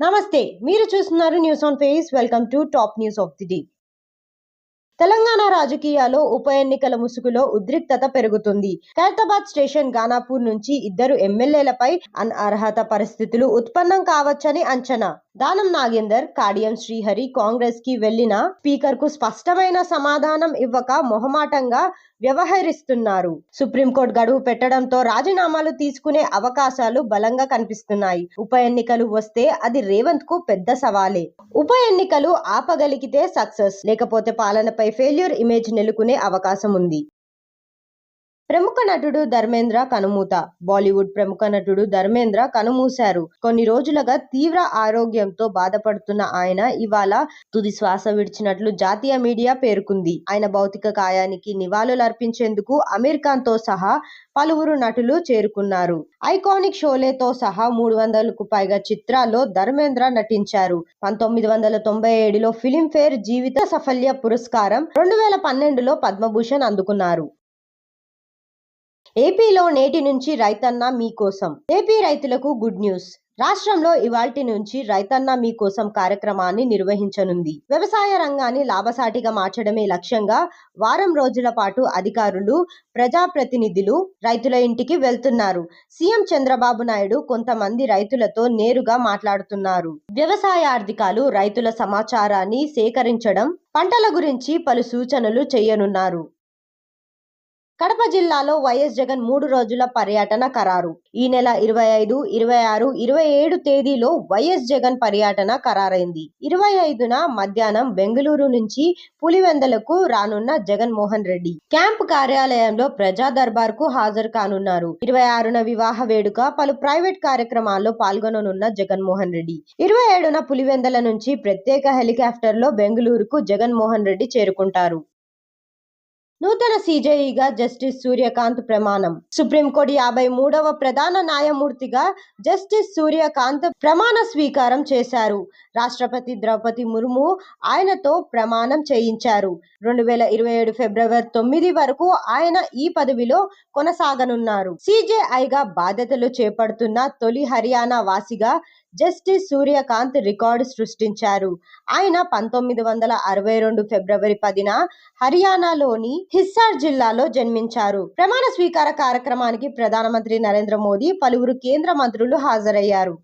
నమస్తే మీరు చూస్తున్నారు news on face welcome to top news of the day Telangana రాజకీయాల్లో ఉప ఎన్నికల ముసుగులో ఉద్రిక్తత పెరుగుతుంది. ఖైరతాబాద్ స్టేషన్ గానాపూర్ నుంచి ఇద్దరు ఎమ్మెల్యేలపై అనర్హత పరిస్థితులు ఉత్పన్నం కావచ్చని అంచనా. దానం నాగేందర్ కాడియం శ్రీహరి కాంగ్రెస్కి వెళ్ళిన స్పీకర్కు స్పష్టమైన సమాధానం ఇవ్వక మొహమాటంగా వ్యవహరిస్తున్నారు. సుప్రీంకోర్టు గడువు పెట్టడంతో రాజీనామాలు తీసుకునే అవకాశాలు బలంగా కనిపిస్తున్నాయి. ఉప ఎన్నికలు వస్తే అది రేవంత్కు పెద్ద సవాలే. ఉప ఎన్నికలు ఆపగలిగితే సక్సెస్ లేకపోతే పాలనపై ఫెయిల్యూర్ ఇమేజ్ నెలకొనే అవకాశం ఉంది. ప్రముఖ నటుడు ధర్మేంద్ర కనుమూత. బాలీవుడ్ ప్రముఖ నటుడు ధర్మేంద్ర కనుమూశారు. కొన్ని రోజులుగా తీవ్ర ఆరోగ్యంతో బాధపడుతున్న ఆయన ఇవాళ తుది శ్వాస విడిచినట్లు జాతీయ మీడియా పేర్కొంది. ఆయన భౌతిక కాయానికి నివాళులు అర్పించేందుకు అమీర్ ఖాన్తో సహా పలువురు నటులు చేరుకున్నారు. ఐకానిక్ షోలేతో సహా మూడు వందలకు పైగా చిత్రాల్లో ధర్మేంద్ర నటించారు. పంతొమ్మిది వందల తొంభై ఏడులో ఫిలింఫేర్ జీవిత సఫల్య పురస్కారం రెండు వేల పన్నెండులో పద్మభూషణ్ అందుకున్నారు. ఏపీలో నేటి నుంచి రైతన్న మీకోసం ఏపీ రైతులకు గుడ్ న్యూస్. రాష్ట్రంలో ఇవాల్టి నుంచి రైతన్న మీకోసం కార్యక్రమాన్ని నిర్వహించనుంది. వ్యవసాయ రంగాన్ని లాభసాటిగా మార్చడమే లక్ష్యంగా వారం రోజుల పాటు అధికారులు ప్రజాప్రతినిధులు రైతుల ఇంటికి వెళ్తున్నారు. సీఎం చంద్రబాబు నాయుడు కొంతమంది రైతులతో నేరుగా మాట్లాడుతున్నారు. వ్యవసాయ ఆర్థికాలు రైతుల సమాచారాన్ని సేకరించడం పంటల గురించి పలు సూచనలు చేయనున్నారు. కడప జిల్లాలో వైఎస్ జగన్ మూడు రోజుల పర్యటన ఖరారు. ఈ నెల ఇరవై ఐదు ఇరవై ఆరు ఇరవై ఏడు తేదీలో వైఎస్ జగన్ పర్యటన ఖరారైంది. ఇరవై ఐదున మధ్యాహ్నం బెంగళూరు నుంచి పులివెందలకు రానున్న జగన్మోహన్ రెడ్డి. క్యాంప్ కార్యాలయంలో ప్రజా దర్బార్కు హాజరు కానున్నారు. ఇరవై ఆరున వివాహ వేడుక పలు ప్రైవేట్ కార్యక్రమాల్లో పాల్గొననున్న జగన్మోహన్ రెడ్డి. ఇరవై ఏడున పులివెందల నుంచి ప్రత్యేక హెలికాప్టర్లో బెంగళూరుకు జగన్మోహన్ రెడ్డి చేరుకుంటారు. నూతన సీజేఈగా జస్టిస్ సూర్యకాంత్ ప్రమాణం. సుప్రీంకోర్టు యాభై మూడవ ప్రధాన న్యాయమూర్తిగా జస్టిస్ సూర్యకాంత్ ప్రమాణ స్వీకారం చేశారు. రాష్ట్రపతి ద్రౌపది ముర్ము ఆయనతో ప్రమాణం చేయించారు. రెండు వేల ఇరవై ఏడు ఫిబ్రవరి తొమ్మిది వరకు ఆయన ఈ పదవిలో కొనసాగనున్నారు. సీజేఐగా బాధ్యతలు చేపడుతున్న తొలి హర్యానా వాసిగా జస్టిస్ సూర్యకాంత్ రికార్డు సృష్టించారు. ఆయన పంతొమ్మిది వందల అరవై రెండు ఫిబ్రవరి పదిన హర్యానాలోని హిస్సార్ జిల్లాలో జన్మించారు. ప్రమాణ స్వీకార కార్యక్రమానికి ప్రధానమంత్రి నరేంద్ర మోదీ పలువురు కేంద్ర మంత్రులు హాజరయ్యారు.